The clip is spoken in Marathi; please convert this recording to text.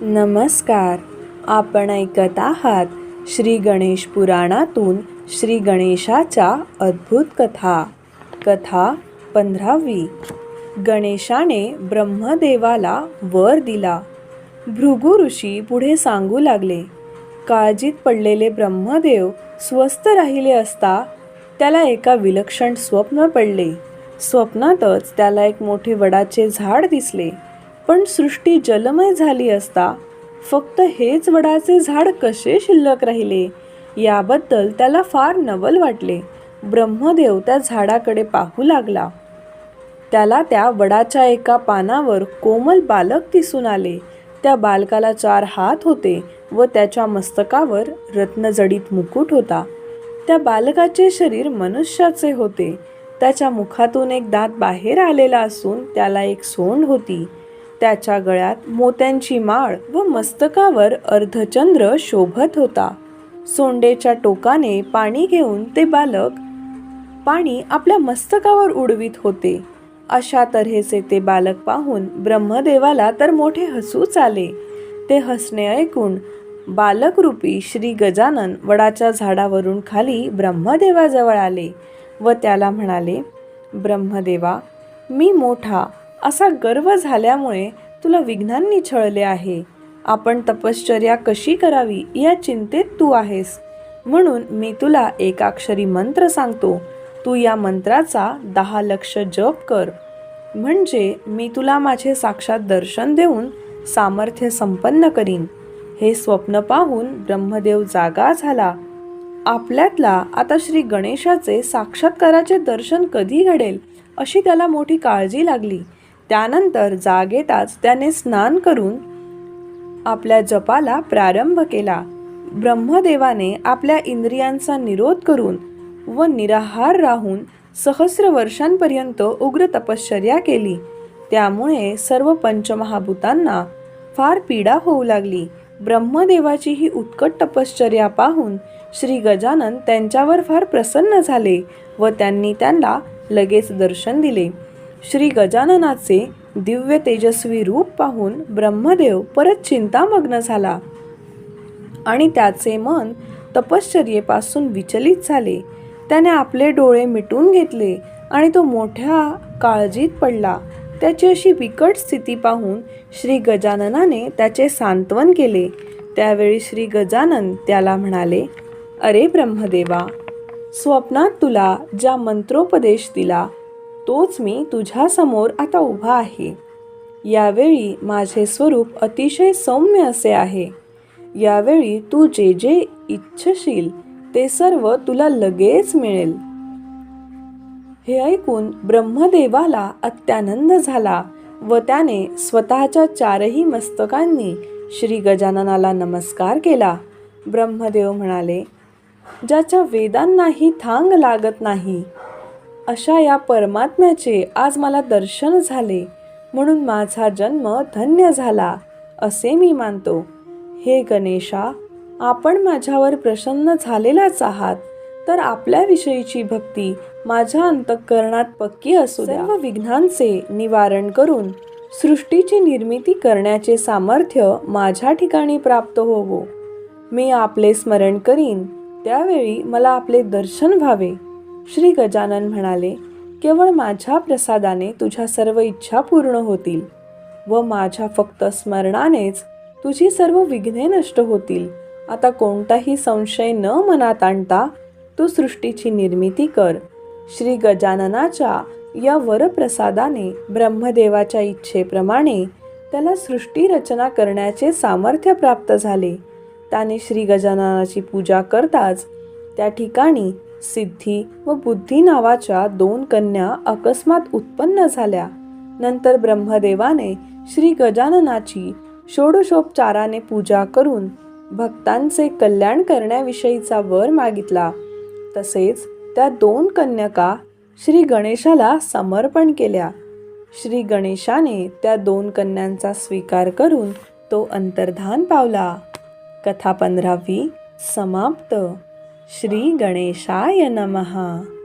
नमस्कार. आपण ऐकत आहात श्री गणेश पुराणातून श्री गणेशाच्या अद्भुत कथा. कथा पंधरावी. गणेशाने ब्रह्मदेवाला वर दिला. भृगु ऋषी पुढे सांगू लागले काळजीत पडलेले ब्रह्मदेव स्वस्थ राहिले असता त्याला एका विलक्षण स्वप्न पडले. स्वप्नातच त्याला एक मोठे वडाचे झाड दिसले. पण सृष्टी जलमय झाली असता फक्त हेच वडाचे झाड कसे शिल्लक राहिले? याबद्दल त्याला फार नवल वाटले. ब्रह्मदेव त्या झाडाकडे पाहू लागला. त्याला त्या वडाच्या एका पानावर कोमल बालक दिसून आले. त्या बालकाला चार हात होते व त्याच्या मस्तकावर रत्नजडीत मुकुट होता. त्या बालकाचे शरीर मनुष्याचे होते. त्याच्या मुखातून एक दात बाहेर आलेला असून त्याला एक सोंड होती. त्याच्या गळ्यात मोत्यांची माळ व मस्तकावर अर्धचंद्र शोभत होता. सोंडेच्या टोकाने पाणी घेऊन ते बालक पाणी आपल्या मस्तकावर उडवीत होते. अशा तऱ्हेचे ते बालक पाहून ब्रह्मदेवाला तर मोठे हसूच आले. ते हसणे ऐकून बालकरूपी श्री गजानन वडाच्या झाडावरून खाली ब्रह्मदेवाजवळ आले व त्याला म्हणाले ब्रह्मदेवा मी मोठा असा गर्व झाल्यामुळे तुला विघ्नांनी छळले आहे. आपण तपश्चर्या कशी करावी या चिंतेत तू आहेस. म्हणून मी तुला एकाक्षरी मंत्र सांगतो. तू या मंत्राचा दहा लक्ष जप कर. म्हणजे मी तुला माझे साक्षात दर्शन देऊन सामर्थ्य संपन्न करीन. हे स्वप्न पाहून ब्रह्मदेव जागा झाला. आपल्यातला आता श्री गणेशाचे साक्षात्काराचे दर्शन कधी घडेल अशी त्याला मोठी काळजी लागली. त्यानंतर जागेताच त्याने स्नान करून आपल्या जपाला प्रारंभ केला. ब्रह्मदेवाने आपल्या इंद्रियांचा निरोध करून व निराहार राहून सहस्र वर्षांपर्यंत उग्र तपश्चर्या केली. त्यामुळे सर्व पंचमहाभूतांना फार पीडा होऊ लागली. ब्रह्मदेवाची ही उत्कट तपश्चर्या पाहून श्री गजानन त्यांच्यावर फार प्रसन्न झाले व त्यांनी त्यांना लगेच दर्शन दिले. श्री गजाननाचे दिव्य तेजस्वी रूप पाहून ब्रह्मदेव परत चिंतामग्न झाला. आणि त्याचे मन तपश्चर्येपासून विचलित झाले. त्याने आपले डोळे मिटून घेतले आणि तो मोठ्या काळजीत पडला. त्याची अशी बिकट स्थिती पाहून श्री गजाननाने त्याचे सांत्वन केले. त्यावेळी श्री गजानन त्याला म्हणाले अरे ब्रह्मदेवा स्वप्नात तुला ज्या मंत्रोपदेश दिला तोच मी तुझ्यासमोर आता उभा आहे. यावेळी माझे स्वरूप अतिशय सौम्य असे आहे. यावेळी तू जे जे इच्छशील ते सर्व तुला लगेच मिळेल. हे ऐकून ब्रह्मदेवाला अत्यानंद झाला व त्याने स्वतःच्या चारही मस्तकांनी श्री गजाननाला नमस्कार केला. ब्रह्मदेव म्हणाले ज्याच्या वेदांनाही थांग लागत नाही अशा या परमात्म्याचे आज मला दर्शन झाले म्हणून माझा जन्म धन्य झाला असे मी मानतो. हे गणेशा आपण माझ्यावर प्रसन्न झालेलाच आहात तर आपल्याविषयीची भक्ती माझ्या अंतःकरणात पक्की असू सर्व विघ्नांचे निवारण करून सृष्टीची निर्मिती करण्याचे सामर्थ्य माझ्या ठिकाणी प्राप्त होवो. मी आपले स्मरण करीन त्यावेळी मला आपले दर्शन व्हावे. श्री गजानन म्हणाले केवळ माझ्या प्रसादाने तुझ्या सर्व इच्छा पूर्ण होतील व माझ्या फक्त स्मरणानेच तुझी सर्व विघ्ने नष्ट होतील. आता कोणताही संशय न मनात आणता तू सृष्टीची निर्मिती कर. श्री गजाननाच्या या वरप्रसादाने ब्रह्मदेवाच्या इच्छेप्रमाणे त्याला सृष्टी रचना करण्याचे सामर्थ्य प्राप्त झाले. त्याने श्री गजाननाची पूजा करताच त्या ठिकाणी सिद्धी व बुद्धी नावाच्या दोन कन्या अकस्मात उत्पन्न झाल्या. नंतर ब्रह्मदेवाने श्री गजाननाची षोडशोपचाराने पूजा करून भक्तांचे कल्याण करण्याविषयीचा वर मागितला. तसेच त्या दोन कन्यका श्री गणेशाला समर्पण केल्या. श्री गणेशाने त्या दोन कन्यांचा स्वीकार करून तो अंतर्धान पावला. कथा पंधरावी समाप्त. श्री गणेशाय नमहा